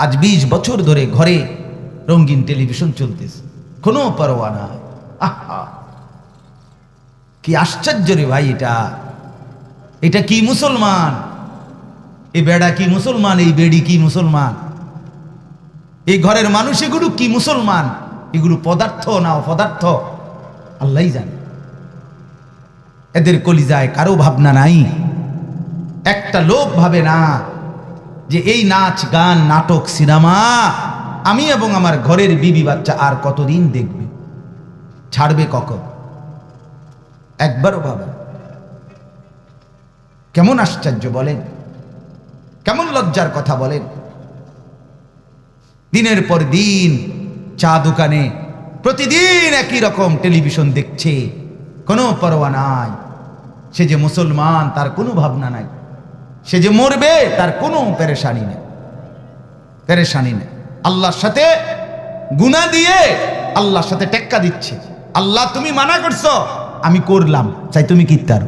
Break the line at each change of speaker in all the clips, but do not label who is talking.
আজ বিশ বছর ধরে ঘরে রঙিন টেলিভিশন চলতেছে। কোনো পরোয়া আহা। কি আশ্চর্য রে ভাই এটা। এটা কি মুসলমান? এই বেড়া কি মুসলমান? এই বেড়ি কি মুসলমান? এই ঘরের মানুষ এগুলো কি মুসলমান? এগুলো পদার্থ না অপদার্থ? আল্লাহ জানে। এদের কলিজায় কারও ভাবনা নাই। একটা লোক ভাবে না যে এই নাচ, গান, নাটক, সিনেমা আমি এবং আমার ঘরের বিবি বাচ্চা আর কতদিন দেখবে? ছাড়বে কখন? একবারও ভাবে। কেমন আশ্চর্য বলেন? কেমন লজ্জার কথা বলেন? দিনের পর দিন চা দোকানে প্রতিদিন একই রকম টেলিভিশন দেখছে। কোনো পরোয়া নাই। সে যে মুসলমান, তার কোনো ভাবনা নাই। সে যে মরবে, তার কোনো পেরেশানি নেই। পেরেশানি নেই। আল্লাহর সাথে গুণা দিয়ে আল্লাহর সাথে টেক্কা দিচ্ছে। আল্লাহ, তুমি মানা করছ, আমি করলাম, চাই তুমি কি তার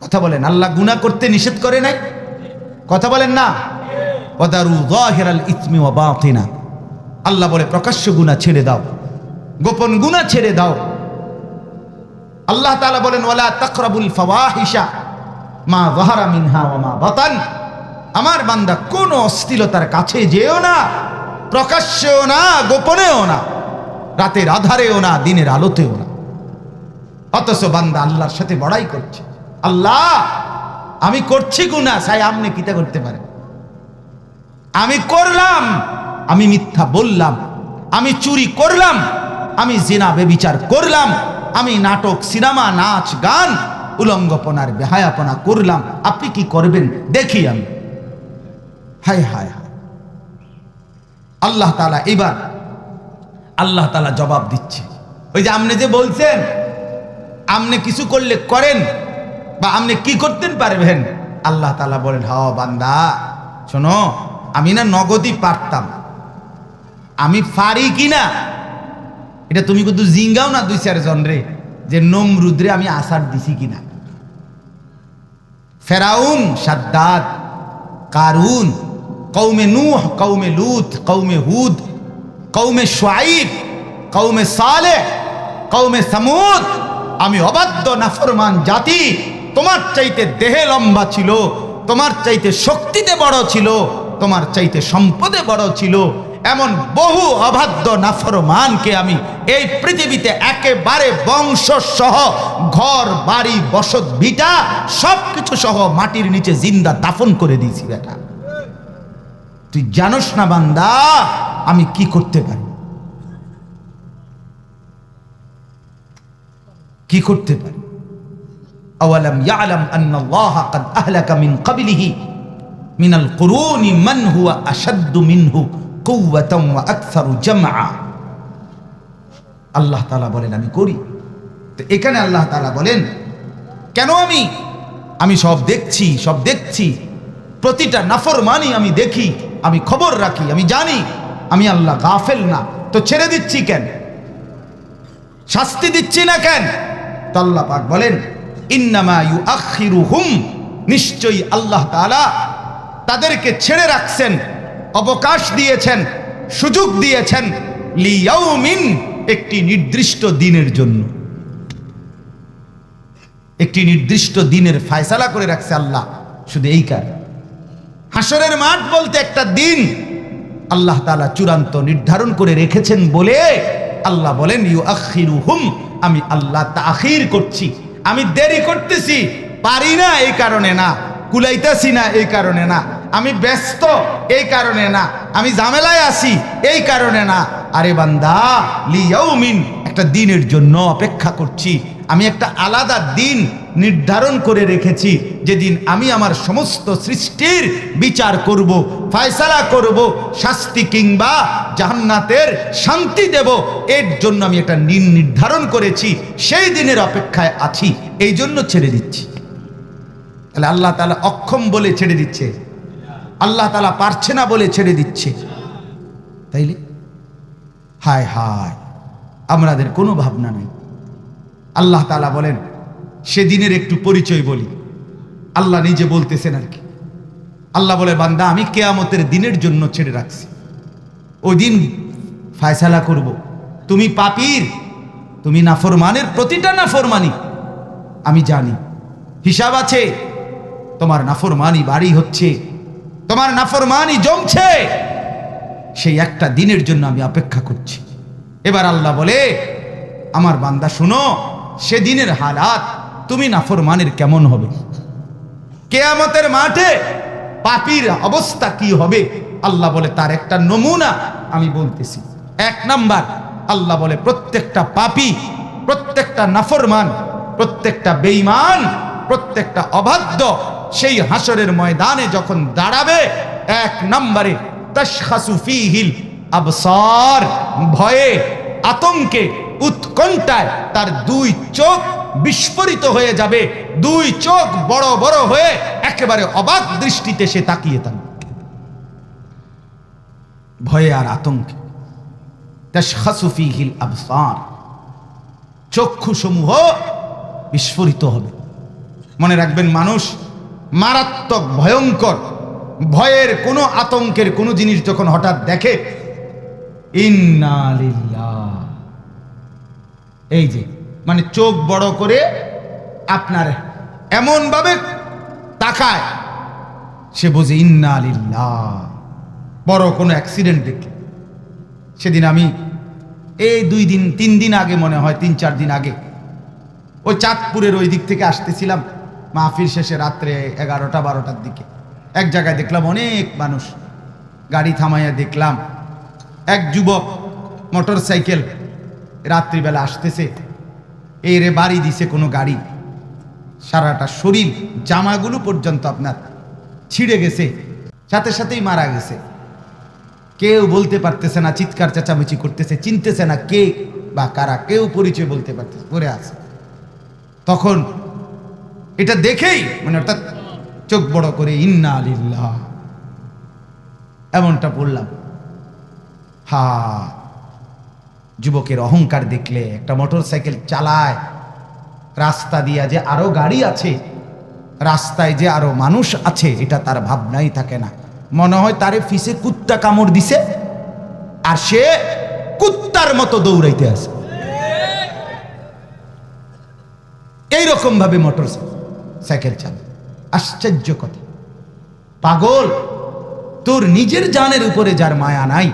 কথা বলেন, আল্লাহ গুণা করতে নিষেধ করে নাই? কথা বলেন না? ওদারু যাহিরাল ইসমি ওয়া বাতিনা। আল্লাহ বলে, প্রকাশ্য গুনাহ ছেড়ে দাও। গোপন গুনাহ ছেড়ে দাও। আল্লাহ তাআলা বলেন, ওয়ালা তাকরাবুল ফাওয়াহিশা। মা যাহারা মিনহা ওয়া মা বাতান, আমার বান্দা কোন অশ্লীলতার কাছে যেও না, প্রকাশ্যেও না, গোপনেও না, রাতের আধারেও না, দিনের আলোতেও না। অথচ বান্দা আল্লাহর সাথে বড়াই করছে। আল্লাহ, আমি করছি গুনা সাই আমনে কিতা করতে পারে আমি করলাম, আমি মিথ্যা বললাম, আমি চুরি করলাম, আমি জেনা বেবিচার করলাম, আমি নাটক, সিনেমা, নাচ, গান উলঙ্গপনার বেহায়াপনা করলাম। আপনি কি করবেন? দেখি আমি। হায় হায় হায়। আল্লাহ তালা এবার আল্লাহ তালা জবাব দিচ্ছে। ওই যে আপনি যে বলছেন আপনি কিছু করলে করেন বা আপনি কি করতেন পারবেন? আল্লাহ তালা বলেন, হ বান্দা, শোনো, আমি না নগদই পারতাম। আমি পারি কি না? এটা তুমি কিন্তু জিঙ্গাও না দুই চারজন রে, যে নমরুদ্রে আমি আসার দিছি কিনা ফেরাউন, সাদ্দাদ, কারুন কৌমে নূহ কৌমে লুত কৌমে হুদ কৌমে সোয়াইব কৌমে সালে কৌমে সামুদ। আমি অবাধ্য নাফরমান জাতি, তোমার চাইতে দেহে লম্বা ছিল, তোমার চাইতে শক্তিতে বড় ছিল, তোমার চাইতে সম্পদে বড় ছিল। এমন বহু অবাধ্য নাফরমানকে আমি এই পৃথিবীতে একেবারে বংশ সহ ঘর বাড়ি বসত ভিটা সব কিছু সহ মাটির নিচে জিন্দা দাফন করে দিয়েছি বেটা তুই জানোস না বান্দা আমি কি করতে পারি কি করতে পারি আওয়ালাম ইয়ালাম আন্নাল্লাহ قد أهلك من قبله من القرون من هو أشد منه قوة وأكثر جمعا আল্লাহ তাআলা বলেন, আমি করি। তো এখানে আল্লাহ তাআলা বলেন, কেন আমি? আমি সব দেখছি সব দেখছি। প্রতিটা নাফরমানি আমি দেখি, আমি খবর রাখি, আমি জানি, আমি আল্লাহ গাফেল না। তো ছেড়ে দিচ্ছি কেন? শাস্তি দিচ্ছি না কেন? তো আল্লাহ পাক বলেন, ইন্নামা ইউ হুম নিশ্চয়ই আল্লাহ তাআলা তাদেরকে ছেড়ে রাখছেন। অবকাশ দিয়েছেন, সুযোগ দিয়েছেন লিয়াউমিন একটি নির্দিষ্ট দিনের জন্য। একটি নির্দিষ্ট দিনের ফায়সালা করে রাখছে আল্লাহ, শুধু এই কার হাসরের মাঠ বলতে একটা দিন। আল্লাহ তালা চূড়ান্ত নির্ধারণ করে রেখেছেন বলে আল্লাহ বলেন ইউ আখিরু হুম আমি আল্লাহ তাখির করছি। আমি দেরি করতেছি, পারি না এই কারণে না, কুলাইতেছি না এই কারণে না। আমি ব্যস্ত, এই কারণে না। আমি ঝামেলায় আছি, এই কারণে না। আরে বান্দা, লিয়াউমিন, একটা দিনের জন্য অপেক্ষা করছি। আমি একটা আলাদা দিন নির্ধারণ করে রেখেছি। যেদিন আমি আমার সমস্ত সৃষ্টির বিচার করব, ফয়সালা করব, শাস্তি কিংবা জাহান্নাতের শান্তি দেব। এর জন্য আমি একটা দিন নির্ধারণ করেছি, সেই দিনের অপেক্ষায় আছি। এই জন্য ছেড়ে দিচ্ছি। তাহলে আল্লাহ তালা অক্ষম বলে ছেড়ে দিচ্ছে। আল্লাহ তালা পারছে না বলে ছেড়ে দিচ্ছে। তাইলে? হায় হায়, আমাদের কোনো ভাবনা নাই। আল্লাহ তালা বলেন, সেদিনের একটু পরিচয় বলি। আল্লাহ নিজে বলতেছেন আর কি। আল্লাহ বলে, বান্দা, আমি কেয়ামতের দিনের জন্য ছেড়ে রাখছি। ওই দিন ফায়সালা করব। তুমি পাপীর, তুমি নাফরমানের প্রতিটা নাফরমানি। আমি জানি, হিসাব আছে, তোমার নাফরমানি বাড়ি হচ্ছে তোমার নাফরমানি জমছে। সেই একটা দিনের জন্য আমি অপেক্ষা করছি। এবার আল্লাহ বলে, আমার বান্দা, শুনো সেদিনের হালাত তুমি নাফরমানের কেমন হবে? কেয়ামতের মাঠে পাপির অবস্থা কি হবে? আল্লাহ বলে, তার একটা নমুনা আমি বলতেছি। এক নাম্বার, আল্লাহ বলে, প্রত্যেকটা পাপি, প্রত্যেকটা নাফরমান, প্রত্যেকটা বেঈমান, প্রত্যেকটা অবাধ্য সেই হাসরের ময়দানে যখন দাঁড়াবে, এক নম্বরে তাশখাসু ফীহিল আবসার, ভয়ে, আতঙ্কে, উৎকণ্ঠায় তার দুই চোখ বিস্ফোরিত হয়ে যাবে। দুই চোখ বড় বড় হয়ে একেবারে অবাক দৃষ্টিতে সে তাকিয়ে থাকবে ভয়ে আর আতঙ্কে। তাশখাসু ফীহিল আবসার। চক্ষুসমূহ বিস্ফোরিত হবে। মনে রাখবেন, মানুষ মারাত্মক, ভয়ঙ্কর, ভয়ের কোনো আতঙ্কের কোনো জিনিস যখন হঠাৎ দেখে, ইন্না লিল্লাহ। এই যে মানে চোখ বড় করে আপনার এমনভাবে তাকায়, সে বোঝে, ইন্না লিল্লাহ। বড় কোনো অ্যাক্সিডেন্ট দেখে সেদিন আমি এই দুই দিন, তিন দিন আগে মনে হয়, তিন চার দিন আগে, ওই চাঁদপুরের ওই দিক থেকে আসতেছিলাম। মাহফিল শেষে রাত্রে এগারোটা, বারোটার দিকে। এক জায়গায় দেখলাম অনেক মানুষ। গাড়ি থামাইয়া দেখলাম, এক যুবক মোটর সাইকেল রাত্রিবেলা আসতেছে। এই রে বাড়ি দিছে কোনো গাড়ি। সারাটা শরীর, জামাগুলো পর্যন্ত আপনার ছিঁড়ে গেছে, সাথে সাথেই মারা গেছে। কেউ বলতে পারতেছে না, চিৎকার চেঁচামেচি করতেছে, চিনতেছে না কে বা কারা, কেউ পরিচয় বলতে পারতেছে পড়ে আছে। তখন এটা দেখেই মানে অর্থাৎ চোখ বড় করে ইন্না আলিল্লাহ এমনটা পড়লাম হা, যুবকের অহংকার দেখলে একটা মোটর সাইকেল চালায়, রাস্তা দিয়া যে আরও গাড়ি আছে, রাস্তায় যে আরও মানুষ আছে, এটা তার ভাবনাই থাকে না। মনে হয় তারে ফিসে কুত্তা কামড় দিছে, আর সে কুত্তার মতো দৌড়াইতে আছে এইরকম ভাবে মোটর সাইকেল চালায় আশ্চর্য কথা। পাগল, তোর নিজের জানের উপরে যার মায়া নাই,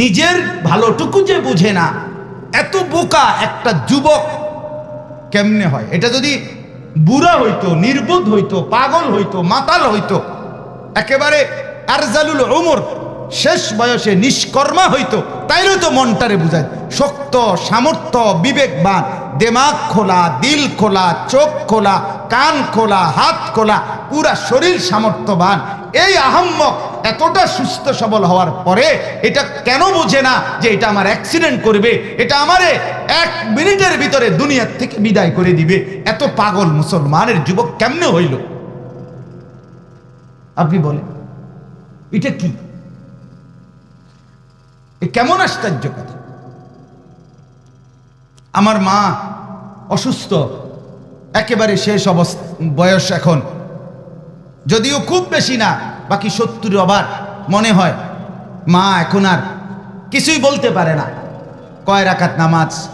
নিজের ভালোটুকু যে বুঝে না, এত বোকা একটা যুবক কেমনে হয়? এটা যদি বুড়া হইতো, নির্বোধ হইতো, পাগল হইতো, মাতাল হইতো, একেবারে আরজালুল ওমর শেষ বয়সে নিষ্কর্মা হইতো তাইলে তো মনটারে বুঝায়। শক্ত, সামর্থ্য, বিবেকবান, দেমাগ খোলা, দিল খোলা, চোখ খোলা, কান খোলা, হাত খোলা, পুরা শরীর সামর্থ্যবান। এই আহম্মক এতটা সুস্থ সবল হওয়ার পরে এটা কেন বোঝে না যে এটা আমার অ্যাক্সিডেন্ট করবে, এটা আমারে এক মিনিটের ভিতরে দুনিয়ার থেকে বিদায় করে দিবে। এত পাগল মুসলমানের যুবক কেমনে হইল? আপনি বলেন, এটা কি? কেমন আশ্চর্য কথা আমার মা অসুস্থ, একেবারে শেষ অবস্থা, বয়স এখন। যদিও খুব বেশি না, বাকি সত্তর অবার মনে হয়। মা এখন আর কিছুই বলতে পারে না। কয় রাকাত নামাজ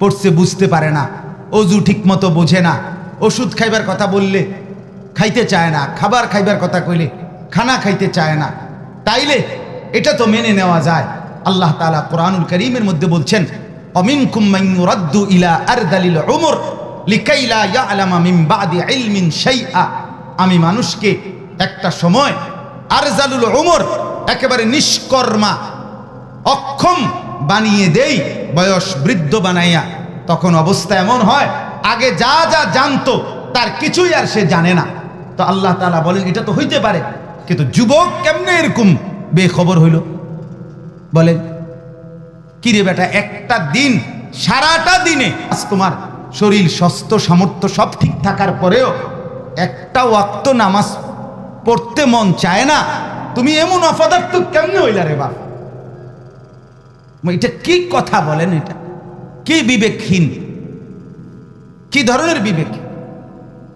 পড়ছে বুঝতে পারে না, অজু ঠিকমতো বোঝে না, ওষুধ খাইবার কথা বললে খাইতে চায় না, খাবার খাইবার কথা কইলে খানা খাইতে চায় না। তাইলে এটা তো মেনে নেওয়া যায়। আল্লাহ তালা কোরআনুল করিমের মধ্যে বলছেন অমিন কুম্মাইনুরাদ্দু ইলা আরদালিল উমর লিকাইলা বাদি আমি মানুষকে একটা সময় আরজালুল উমর একেবারে নিষ্কর্মা, অক্ষম বানিয়ে দেই, বয়স বৃদ্ধ বানাইয়া। তখন অবস্থা এমন হয়, আগে যা যা জানতো তার কিছুই আর সে জানে না। তো আল্লাহ তালা বলেন, এটা তো হইতে পারে, কিন্তু যুবক কেমনে এরকম বেখবর হইল? বলেন, কিরে বেটা, একটা দিন, সারাটা দিনে আজ তোমার শরীর, স্বাস্থ্য, সামর্থ্য সব ঠিক থাকার পরেও একটা ওয়াক্ত নামাজ পড়তে মন চায় না। তুমি এমন অপদার্থ কেমনে হইলা রে বাপ? এটা কি কথা বলেন এটা? কি বিবেকহীন? কি ধরনের বিবেক?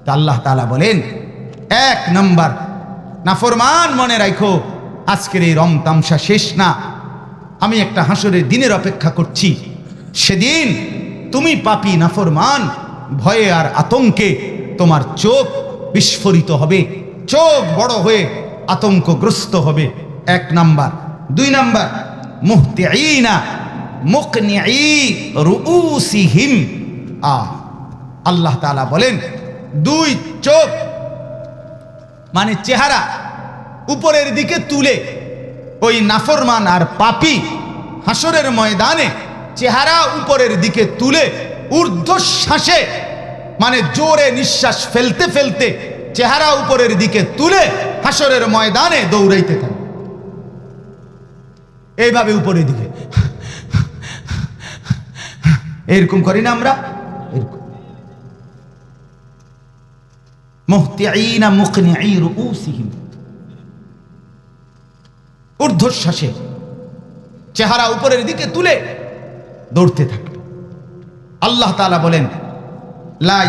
আল্লাহ তাআলা বলেন, এক নাম্বার, নাফরমান মনে রাখো আজকের এই রং তামসা শেষ না। আমি একটা হাসরের দিনের অপেক্ষা করছি। সেদিন তুমি পাপি, নাফরমান, ভয়ে আর আতঙ্কে তোমার চোখ বিস্ফোরিত হবে। চোখ বড় হয়ে আতঙ্কগ্রস্ত হবে। এক নাম্বার। দুই নাম্বার। মুকনিঈ রুউসিহিম। আ, আল্লাহ তাআলা বলেন, দুই চোখ মানে চেহারা উপরের দিকে তুলে ওই নাফরমান আর পাপি হাসরের ময়দানে চেহারা উপরের দিকে তুলে ঊর্ধ্বশ্বাসে মানে জোরে নিঃশ্বাস ফেলতে ফেলতে চেহারা উপরের দিকে তুলে হাসরের ময়দানে দৌড়াইতে থাকে। এইভাবে উপরের দিকে। এরকম করি না আমরা? এরকম। মুহতিঈনা মুকনিঈ রুউসিহিম। ঊর্ধ্বশ্বাসে চেহারা উপরের দিকে তুলে দৌড়তে থাকবে আল্লাহ তালা বলেন, লা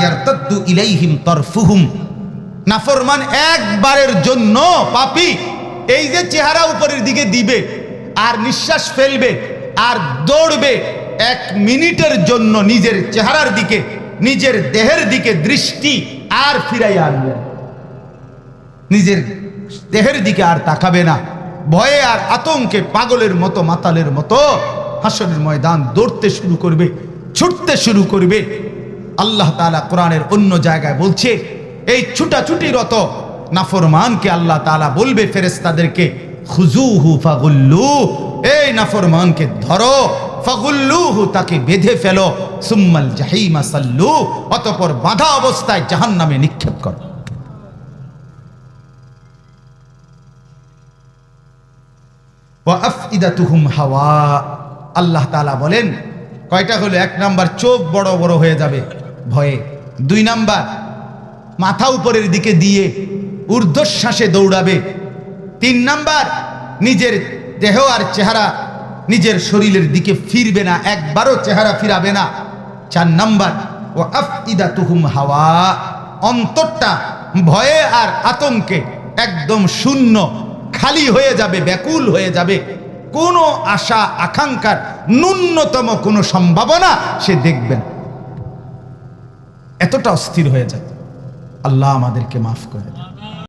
ইলাইহিম তরফুহুম। নাফরমান একবারের জন্য পাপি, এই যে চেহারা উপরের দিকে দিবে, আর নিঃশ্বাস ফেলবে, আর দৌড়বে, এক মিনিটের জন্য নিজের চেহারার দিকে, নিজের দেহের দিকে দৃষ্টি আর ফিরাইয়া আনবে নিজের দেহের দিকে আর তাকাবে না। ভয়ে আর আতঙ্কে পাগলের মতো, মাতালের মতো হাসনের ময়দান দৌড়তে শুরু করবে, ছুটতে শুরু করবে। আল্লাহ তাআলা কোরআনের অন্য জায়গায় বলছে, এই ছুটাছুটিরত নাফরমানকে আল্লাহ তাআলা বলবে ফেরেশতাদেরকে খুজুহু ফাগুল্লু এই নাফরমানকে ধরো, ফাগুল্লুহু তাকে বেঁধে ফেলো, সুম্মাল জাহিমা সাল্লু অতঃপর বাধা অবস্থায় জাহান্নামে নিক্ষেপ করো। ওয়াফইদাতুহুম হাওয়া। আল্লাহ তালা বলেন, কয়টা হলো? এক নাম্বার চোখ বড় বড় হয়ে যাবে ভয়ে। দুই নাম্বার, মাথা উপরের দিকে দিয়ে ঊর্ধ্বশ্বাসে দৌড়াবে। তিন নাম্বার, নিজের দেহ আর চেহারা নিজের শরীরের দিকে ফিরবে না, একবারও চেহারা ফিরাবে না। চার নাম্বার ও আফইদাতুহুম হাওয়া। অন্তরটা ভয়ে আর আতঙ্কে একদম শূন্য খালি হয়ে যাবে, ব্যাকুল হয়ে যাবে। কোনো আশা, আকাঙ্ক্ষার ন্যূনতম কোনো সম্ভাবনা সে দেখবেন এতটা অস্থির হয়ে যাবে আল্লাহ আমাদেরকে মাফ করে।